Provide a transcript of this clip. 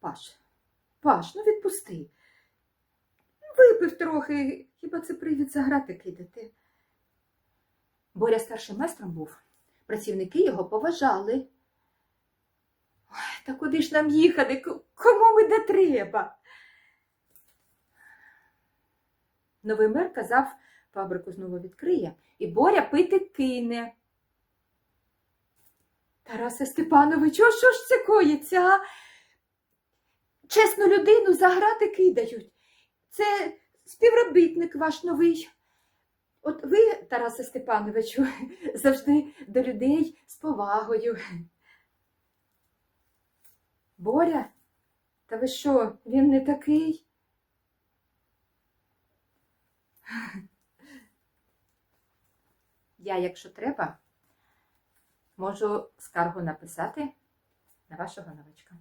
Паш, Паш, ну відпусти. Випив трохи, хіба це привід заграти кидати. Боря старшим майстром був. Працівники його поважали. Ой, та куди ж нам їхати? Кому ми де треба? Новий мер казав, фабрику знову відкриє, і Боря пити кине. Тарасе Степановичу, що ж це коїться? а? Чесну людину заграти кидають. Це співробітник ваш новий. От ви, Тарасе Степановичу, завжди до людей з повагою. Боря? Та ви що, він не такий? Я, якщо треба, можу скаргу написати на вашого новачка.